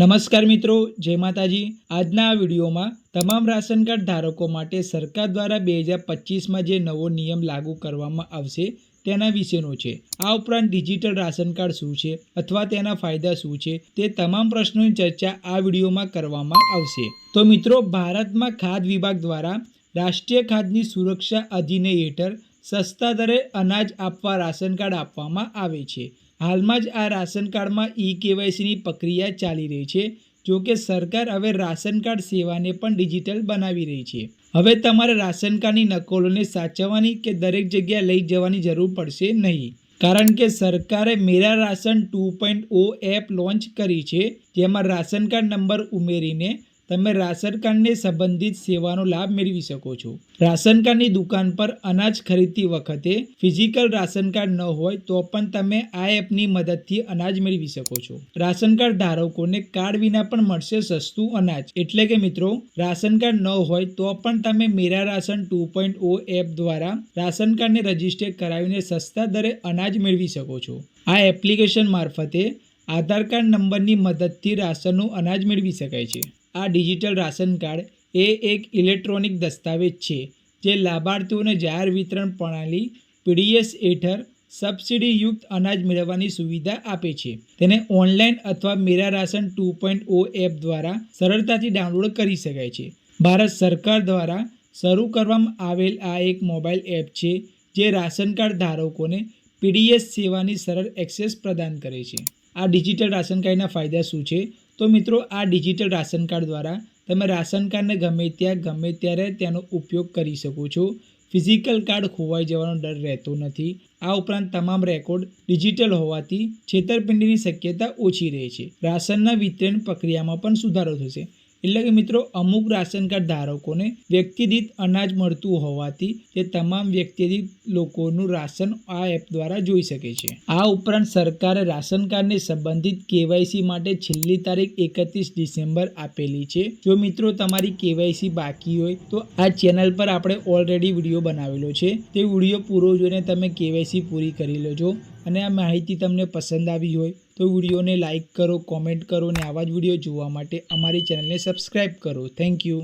નમસ્કાર મિત્રો, જય માતાજી. આજના આ વિડીયોમાં તમામ રાશન કાર્ડ ધારકો માટે સરકાર દ્વારા બે હજાર પચીસમાં જે નવો નિયમ લાગુ કરવામાં આવશે તેના વિશેનો છે. આ ઉપરાંત ડિજિટલ રાશન કાર્ડ શું છે અથવા તેના ફાયદા શું છે તે તમામ પ્રશ્નોની ચર્ચા આ વિડીયોમાં કરવામાં આવશે. તો મિત્રો, ભારતમાં ખાદ્ય વિભાગ દ્વારા રાષ્ટ્રીય ખાદ્યની સુરક્ષા અધિનિયમ હેઠળ સસ્તા દરે અનાજ આપવા રાશન કાર્ડ આપવામાં આવે છે. હાલમાં જ આ રાશન કાર્ડમાં ઈ કેવાયસીની પ્રક્રિયા ચાલી રહી છે, જો કે સરકાર હવે રાશન કાર્ડ સેવાને પણ ડિજિટલ બનાવી રહી છે. હવે તમારે રાશન કાર્ડની નકલોને સાચવવાની કે દરેક જગ્યાએ લઈ જવાની જરૂર પડશે નહીં. કારણ કે સરકારે Mera Ration two point O app launch કરી છે, જેમાં રાશન કાર્ડ નંબર ઉમેરીને તમે રાશન કાર્ડને સંબંધિત સેવાનો લાભ મેળવી શકો છો. રાશન કાર્ડની દુકાન પર અનાજ ખરીદતી વખતે ફિઝિકલ રાશન કાર્ડ ન હોય તો પણ તમે આ એપની મદદથી અનાજ મેળવી શકો છો. રાશન કાર્ડ ધારકોને કાર્ડ વિના પણ મળશે સસ્તું અનાજ. એટલે કે મિત્રો, રાશન કાર્ડ ન હોય તો પણ તમે Mera Ration two point O app દ્વારા રાશન કાર્ડને રજિસ્ટર કરાવીને સસ્તા દરે અનાજ મેળવી શકો છો. આ એપ્લિકેશન મારફતે આધાર કાર્ડ નંબરની મદદથી રાશનનું અનાજ મેળવી શકાય છે. આ ડિજિટલ રાશન કાર્ડ એ એક ઇલેક્ટ્રોનિક દસ્તાવેજ છે, જે લાભાર્થીઓને જાહેર વિતરણ પ્રણાલી, પીડીએસ હેઠળ સબસિડીયુક્ત અનાજ મેળવવાની સુવિધા આપે છે. તેને ઓનલાઈન અથવા Mera Ration two point O app દ્વારા સરળતાથી ડાઉનલોડ કરી શકાય છે. ભારત સરકાર દ્વારા શરૂ કરવામાં આવેલ આ એક મોબાઈલ એપ છે, જે રાશન કાર્ડ ધારકોને પીડીએસ સેવાની સરળ એક્સેસ પ્રદાન કરે છે. આ ડિજિટલ રાશન કાર્ડના ફાયદા શું છે? તો મિત્રો, આ ડિજિટલ રાશન કાર્ડ દ્વારા તમે રાશન કાર્ડને ગમે ત્યાં, ગમે ત્યારે તેનો ઉપયોગ કરી શકો છો. ફિઝિકલ કાર્ડ ખોવાઈ જવાનો ડર રહેતો નથી. આ ઉપરાંત તમામ રેકોર્ડ ડિજિટલ હોવાથી છેતરપિંડીની શક્યતા ઓછી રહે છે. રાશનના વિતરણ પ્રક્રિયામાં પણ સુધારો થશે. એટલે કે મિત્રો, અમુક રાશન કાર્ડ ધારકોને વ્યક્તિ દીઠ અનાજ મળતું હોવાથી તે તમામ વ્યક્તિ દીઠ લોકોનું રાશન આ એપ દ્વારા જોઈ શકે છે. આ ઉપરાંત સરકારે રાશન કાર્ડને સંબંધિત કેવાયસી માટે છેલ્લી તારીખ એકત્રીસ ડિસેમ્બર આપેલી છે. જો મિત્રો તમારી કેવાયસી બાકી હોય, તો આ ચેનલ પર આપણે ઓલરેડી વીડિયો બનાવેલો છે. તે વીડિયો પૂરો જોઈને તમે કેવાયસી પૂરી કરી લેજો. અને આ માહિતી તમને પસંદ આવી હોય તો વિડીયોને લાઇક કરો, કોમેન્ટ કરો અને આવા જ વીડિયો જોવા માટે અમારી ચેનલને સબસ્ક્રાઈબ કરો. Thank you